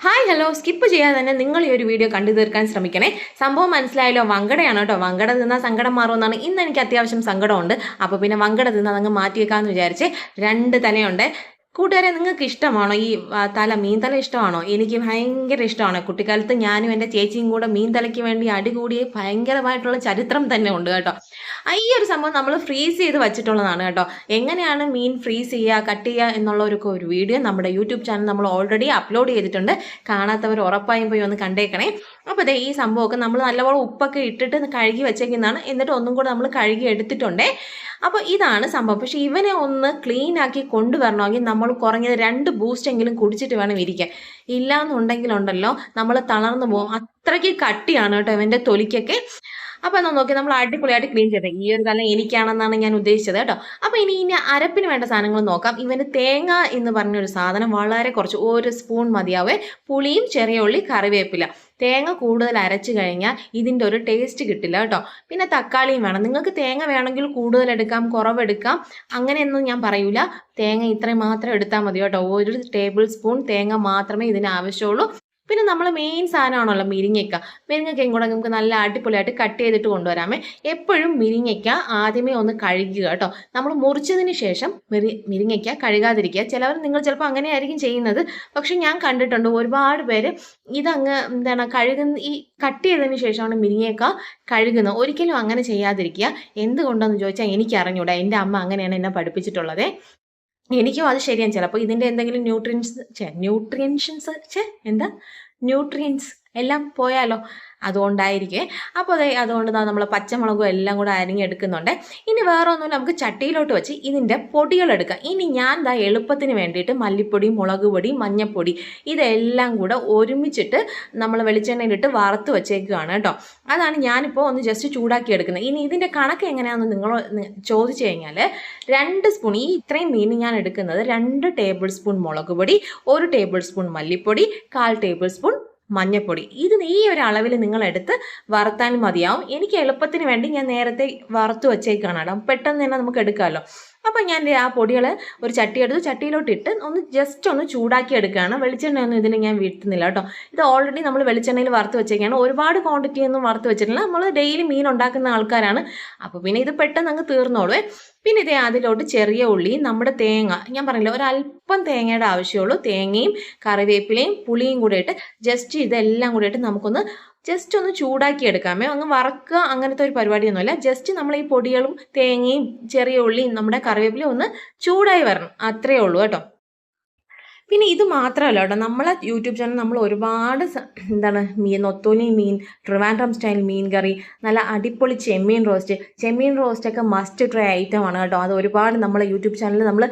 Hi hello skip ചെയ്യാതെ തന്നെ നിങ്ങൾ ഈ ഒരു വീഡിയോ കണ്ടു തീർക്കാൻ ശ്രമിക്കണേ. സംഭവം മനസ്സിലായല്ലോ. വങ്കടയാണ് കേട്ടോ. വങ്കട തിന്നാൽ സങ്കടം മാറുമെന്നാണ്. ഇന്ന് എനിക്ക് അത്യാവശ്യം സങ്കടമുണ്ട്. അപ്പോൾ പിന്നെ വങ്കട തിന്നാൽ അങ്ങ് മാറ്റി വെക്കാമെന്ന് വിചാരിച്ച് രണ്ട് തലയുണ്ട്. കൂട്ടുകാരെ നിങ്ങൾക്ക് ഇഷ്ടമാണോ? ഈ തല മീൻതല ഇഷ്ടമാണോ? എനിക്ക് ഭയങ്കര ഇഷ്ടമാണ്. കുട്ടിക്കാലത്ത് ഞാനും എന്റെ ചേച്ചിയും കൂടെ മീൻതലയ്ക്ക് വേണ്ടി അടികൂടിയ ഭയങ്കരമായിട്ടുള്ള ചരിത്രം തന്നെ ഉണ്ട് കേട്ടോ. ഈ ഒരു സംഭവം നമ്മൾ ഫ്രീസ് ചെയ്ത് വെച്ചിട്ടുള്ളതാണ് കേട്ടോ. എങ്ങനെയാണ് മീൻ ഫ്രീസ് ചെയ്യുക കട്ട് ചെയ്യുക എന്നുള്ളവരൊക്കെ ഒരു വീഡിയോ നമ്മുടെ യൂട്യൂബ് ചാനൽ നമ്മൾ ഓൾറെഡി അപ്ലോഡ് ചെയ്തിട്ടുണ്ട്. കാണാത്തവർ ഉറപ്പായും പോയി ഒന്ന് കണ്ടേക്കണേ. അപ്പോൾ അതെ ഈ സംഭവമൊക്കെ നമ്മൾ നല്ലപോലെ ഉപ്പൊക്കെ ഇട്ടിട്ട് കഴുകി വെച്ചേക്കുന്നതാണ്. എന്നിട്ട് ഒന്നും കൂടെ നമ്മൾ കഴുകി എടുത്തിട്ടുണ്ടേ. അപ്പോൾ ഇതാണ് സംഭവം. പക്ഷേ ഇവനെ ഒന്ന് ക്ലീൻ ആക്കി കൊണ്ടുവരണമെങ്കിൽ നമ്മൾ കുറഞ്ഞത് രണ്ട് ബൂസ്റ്റെങ്കിലും കുടിച്ചിട്ട് വേണം ഇരിക്കാൻ. ഇല്ലാന്നുണ്ടെങ്കിലുണ്ടല്ലോ നമ്മൾ തളർന്നു പോകും. അത്രയ്ക്ക് കട്ടിയാണ് കേട്ടോ ഇവന്റെ തൊലിക്കൊക്കെ. അപ്പോൾ എന്നാൽ നോക്കി നമ്മൾ അടിപൊളിയായിട്ട് ക്ലീൻ ചെയ്തത് ഈ ഒരു കാലം എനിക്കാണെന്നാണ് ഞാൻ ഉദ്ദേശിച്ചത് കേട്ടോ. അപ്പോൾ ഇനി ഇനി അരപ്പിന് വേണ്ട സാധനങ്ങൾ നോക്കാം. ഇവന് തേങ്ങ എന്ന് പറഞ്ഞൊരു സാധനം വളരെ കുറച്ച്. ഒരു സ്പൂൺ മതിയാവേ. പുളിയും ചെറിയ ഉള്ളി കറിവേപ്പില. തേങ്ങ കൂടുതൽ അരച്ച് കഴിഞ്ഞാൽ ഇതിന്റെ ഒരു ടേസ്റ്റ് കിട്ടില്ല കേട്ടോ. പിന്നെ തക്കാളിയും വേണം. നിങ്ങൾക്ക് തേങ്ങ വേണമെങ്കിൽ കൂടുതൽ എടുക്കാം കുറവെടുക്കാം. അങ്ങനെയൊന്നും ഞാൻ പറയൂല. തേങ്ങ ഇത്രയും മാത്രം എടുത്താൽ മതി കേട്ടോ. ഒരു ടേബിൾ സ്പൂൺ തേങ്ങ മാത്രമേ ഇതിന് ആവശ്യമുള്ളൂ. പിന്നെ നമ്മൾ മെയിൻ സാധനമാണല്ലോ മിരിങ്ങയ്ക്ക. മിരിങ്ങയ്ക്കയും കൂടെ നമുക്ക് നല്ല അടിപൊളിയായിട്ട് കട്ട് ചെയ്തിട്ട് കൊണ്ടുവരാമേ. എപ്പോഴും മിരിങ്ങയ്ക്ക ആദ്യമേ ഒന്ന് കഴുകുക കേട്ടോ. നമ്മൾ മുറിച്ചതിന് ശേഷം മിരി മിരിങ്ങയ്ക്ക കഴുകാതിരിക്കുക. ചിലവർ നിങ്ങൾ ചിലപ്പോൾ അങ്ങനെയായിരിക്കും ചെയ്യുന്നത്. പക്ഷെ ഞാൻ കണ്ടിട്ടുണ്ട് ഒരുപാട് പേര് ഇതങ്ങ് എന്താണ് കഴുകുന്ന ഈ കട്ട് ചെയ്തതിന് ശേഷമാണ് മിരിങ്ങയ്ക്ക കഴുകുന്നത്. ഒരിക്കലും അങ്ങനെ ചെയ്യാതിരിക്കുക. എന്തുകൊണ്ടെന്ന് ചോദിച്ചാൽ എനിക്കറിഞ്ഞൂടാ. എന്റെ അമ്മ അങ്ങനെയാണ് എന്നെ പഠിപ്പിച്ചിട്ടുള്ളത്. എനിക്കും അത് ശരിയാണ്. ചിലപ്പോൾ ഇതിന്റെ എന്തെങ്കിലും ന്യൂട്രിയൻസ് ന്യൂട്രിയൻഷൻസ് ചെ എന്താ? ന്യൂട്രിയൻസ് എല്ലാം പോയാലോ? അതുകൊണ്ടായിരിക്കേ. അപ്പോൾ അതെ അതുകൊണ്ട് നമ്മൾ പച്ചമുളകും എല്ലാം കൂടെ അരിഞ്ഞെടുക്കുന്നുണ്ട് ഇനി വേറെ ഒന്നും നമുക്ക് ചട്ടിയിലോട്ട് വെച്ച് ഇതിന്റെ പൊടികൾ എടുക്കാം. ഇനി ഞാൻ ദാ എളുപ്പത്തിന് വേണ്ടിയിട്ട് മല്ലിപ്പൊടി മുളക് പൊടി മഞ്ഞൾപ്പൊടി ഇതെല്ലാം കൂടെ ഒരുമിച്ചിട്ട് നമ്മൾ വെളിച്ചെണ്ണയിലിട്ട് വറുത്ത് വെച്ചേക്കുകയാണ് കേട്ടോ. അതാണ് ഞാനിപ്പോൾ ഒന്ന് ജസ്റ്റ് ചൂടാക്കി എടുക്കുന്നത്. ഇനി ഇതിന്റെ കണക്ക് എങ്ങനെയാണെന്ന് നിങ്ങൾ ചോദിച്ചു കഴിഞ്ഞാൽ രണ്ട് സ്പൂൺ ഈ ഇത്രയും മീൻ ഞാൻ എടുക്കുന്നത് രണ്ട് ടേബിൾ സ്പൂൺ മുളക് പൊടി ഒരു ടേബിൾ സ്പൂൺ മല്ലിപ്പൊടി കാൽ ടേബിൾ സ്പൂൺ മഞ്ഞപ്പൊടി. ഇത് ഈ ഒരു അളവിൽ നിങ്ങൾ എടുത്ത് വറുത്താലും മതിയാവും. എനിക്ക് എളുപ്പത്തിന് വേണ്ടി ഞാൻ നേരത്തെ വറുത്ത് വെച്ചേക്കാണ് കേട്ടോ. പെട്ടെന്ന് തന്നെ നമുക്ക് എടുക്കാമല്ലോ അപ്പം ഞാൻ ആ പൊടികൾ ഒരു ചട്ടി എടുത്ത് ചട്ടിയിലോട്ട് ഇട്ട് ഒന്ന് ജസ്റ്റ് ഒന്ന് ചൂടാക്കി എടുക്കുകയാണ്. വെളിച്ചെണ്ണ ഒന്നും ഇതിന് ഞാൻ വീട്ടുന്നില്ല കേട്ടോ. ഇത് ഓൾറെഡി നമ്മൾ വെളിച്ചെണ്ണയിൽ വറുത്ത് വെച്ചേക്കാണ്. ഒരുപാട് ക്വാണ്ടിറ്റി ഒന്നും വറുത്ത് വെച്ചിട്ടില്ല. നമ്മൾ ഡെയിലി മീൻ ഉണ്ടാക്കുന്ന ആൾക്കാരാണ്. അപ്പോൾ പിന്നെ ഇത് പെട്ടെന്ന് അങ്ങ് തീർന്നോളൂ പിന്നെ ഇതേ അതിലോട്ട് ചെറിയ ഉള്ളി നമ്മുടെ തേങ്ങ. ഞാൻ പറഞ്ഞില്ല ഒരല്പം തേങ്ങയുടെ ആവശ്യമുള്ളൂ. തേങ്ങയും കറിവേപ്പിലയും പുളിയും കൂടെ ഇട്ട് ജസ്റ്റ് ഇതെല്ലാം കൂടെ ഇട്ട് നമുക്കൊന്ന് ജസ്റ്റ് ഒന്ന് ചൂടാക്കി എടുക്കാമേ. അങ്ങ് വറക്കുക അങ്ങനത്തെ ഒരു പരിപാടിയൊന്നുമില്ല. ജസ്റ്റ് നമ്മൾ ഈ പൊടികളും തേങ്ങയും ചെറിയ ഉള്ളിയും നമ്മുടെ കറിവേപ്പിലയും ഒന്ന് ചൂടായി വരണം. അത്രയേ ഉള്ളൂ കേട്ടോ. പിന്നെ ഇത് മാത്രമല്ല കേട്ടോ നമ്മളെ യൂട്യൂബ് ചാനൽ നമ്മൾ ഒരുപാട് എന്താണ് മീൻ നൊത്തോലി മീൻ ട്രിവാൻഡ്രം സ്റ്റൈൽ മീൻ കറി നല്ല അടിപൊളി ചെമ്മീൻ റോസ്റ്റ് ചെമ്മീൻ റോസ്റ്റൊക്കെ മസ്റ്റ് ട്രൈ ഐറ്റം ആണ് കേട്ടോ. അത് ഒരുപാട് നമ്മളെ യൂട്യൂബ് ചാനലിൽ നമ്മൾ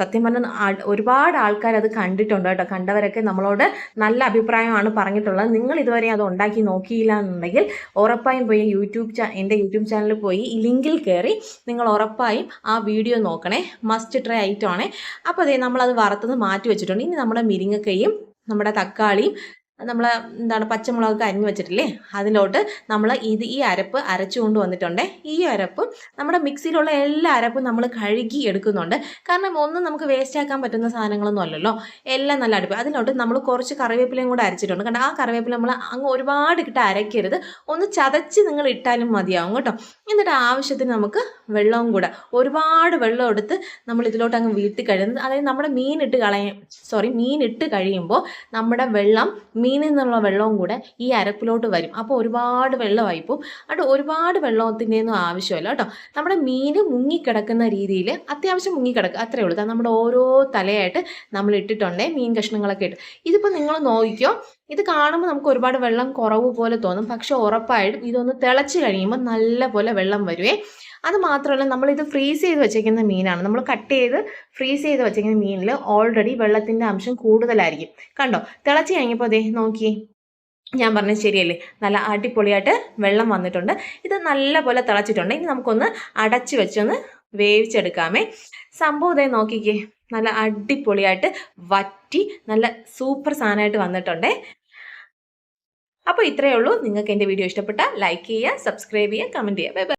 സത്യം പറഞ്ഞാൽ ഒരുപാട് ആൾക്കാർ അത് കണ്ടിട്ടുണ്ട് കേട്ടോ. കണ്ടവരൊക്കെ നമ്മളോട് നല്ല അഭിപ്രായമാണ് പറഞ്ഞിട്ടുള്ളത്. നിങ്ങൾ ഇതുവരെ അത് ഉണ്ടാക്കി നോക്കിയില്ല എന്നുണ്ടെങ്കിൽ ഉറപ്പായും പോയി യൂട്യൂബ് ചാ എന്റെ യൂട്യൂബ് ചാനലിൽ പോയി ഈ ലിങ്കിൽ കയറി നിങ്ങൾ ഉറപ്പായും ആ വീഡിയോ നോക്കണേ. മസ്റ്റ് ട്രൈ ഐറ്റം ആണ്. അപ്പോൾ അതേ നമ്മളത് വറുത്തത് മാറ്റി വെച്ചിട്ടുണ്ട്. ഇനി നമ്മുടെ മിരിങ്ങക്കയും നമ്മുടെ തക്കാളിയും നമ്മൾ എന്താണ് പച്ചമുളകൊക്കെ അരിഞ്ഞു വെച്ചിട്ടില്ലേ? അതിലോട്ട് നമ്മൾ ഇത് ഈ അരപ്പ് അരച്ചു കൊണ്ട് വന്നിട്ടുണ്ട്. ഈ അരപ്പ് നമ്മുടെ മിക്സിയിലുള്ള എല്ലാ അരപ്പും നമ്മൾ കഴുകി എടുക്കുന്നുണ്ട്. കാരണം ഒന്നും നമുക്ക് വേസ്റ്റ് ആക്കാൻ പറ്റുന്ന സാധനങ്ങളൊന്നും അല്ലല്ലോ. എല്ലാം നല്ല അടുപ്പ്. അതിലോട്ട് നമ്മൾ കുറച്ച് കറിവേപ്പിലയും കൂടെ അരച്ചിട്ടുണ്ട്. കാരണം ആ കറിവേപ്പില നമ്മൾ അങ്ങ് ഒരുപാട് ഇട്ട് അരയ്ക്കരുത്. ഒന്ന് ചതച്ച് നിങ്ങൾ ഇട്ടാലും മതിയാവും കേട്ടോ. എന്നിട്ട് ആവശ്യത്തിന് നമുക്ക് വെള്ളവും കൂടെ ഒരുപാട് വെള്ളം എടുത്ത് നമ്മൾ ഇതിലോട്ട് അങ്ങ് വീട്ടിൽ കഴിയുന്നത് അതായത് നമ്മുടെ മീൻ ഇട്ട് കളയ സോറി മീൻ ഇട്ട് കഴിയുമ്പോൾ നമ്മുടെ വെള്ളം മീനിൽ നിന്നുള്ള വെള്ളവും കൂടെ ഈ അരപ്പിലോട്ട് വരും. അപ്പോൾ ഒരുപാട് വെള്ളമായി പോകും അതുകൊണ്ട് ഒരുപാട് വെള്ളത്തിന്റെ ഒന്നും ആവശ്യമില്ല കേട്ടോ. നമ്മുടെ മീൻ മുങ്ങിക്കിടക്കുന്ന രീതിയിൽ അത്യാവശ്യം മുങ്ങിക്കിടക്കുക അത്രയേ ഉള്ളൂ. നമ്മുടെ ഓരോ തലയായിട്ട് നമ്മൾ ഇട്ടിട്ടുണ്ടേ മീൻ കഷ്ണങ്ങളൊക്കെ ഇട്ട്. ഇതിപ്പോൾ നിങ്ങൾ നോക്കിക്കോ. ഇത് കാണുമ്പോൾ നമുക്ക് ഒരുപാട് വെള്ളം കുറവ് പോലെ തോന്നും. പക്ഷെ ഉറപ്പായിട്ടും ഇതൊന്ന് തിളച്ച് കഴിയുമ്പോൾ നല്ല പോലെ വെള്ളം വരുവേ. അത് മാത്രമല്ല നമ്മളിത് ഫ്രീസ് ചെയ്ത് വെച്ചേക്കുന്ന മീനാണ്. നമ്മൾ കട്ട് ചെയ്ത് ഫ്രീസ് ചെയ്ത് വെച്ചേക്കുന്ന മീനിൽ ഓൾറെഡി വെള്ളത്തിന്റെ അംശം കൂടുതലായിരിക്കും. കണ്ടോ? തിളച്ച് കഴിഞ്ഞപ്പോൾ അതേ നോക്കി ഞാൻ പറഞ്ഞത് ശരിയല്ലേ? നല്ല അടിപൊളിയായിട്ട് വെള്ളം വന്നിട്ടുണ്ട്. ഇത് നല്ല പോലെ തിളച്ചിട്ടുണ്ട്. ഇനി നമുക്കൊന്ന് അടച്ച് വെച്ചൊന്ന് വേവിച്ചെടുക്കാമേ. സംഭവം ഇതേ നോക്കിക്കേ. നല്ല അടിപൊളിയായിട്ട് വറ്റി നല്ല സൂപ്പർ സാധനമായിട്ട് വന്നിട്ടുണ്ടേ. അപ്പോൾ ഇത്രയേ ഉള്ളൂ. നിങ്ങൾക്ക് എന്റെ വീഡിയോ ഇഷ്ടപ്പെട്ടാൽ ലൈക്ക് ചെയ്യുക സബ്സ്ക്രൈബ് ചെയ്യുക കമന്റ് ചെയ്യുക. Bye bye.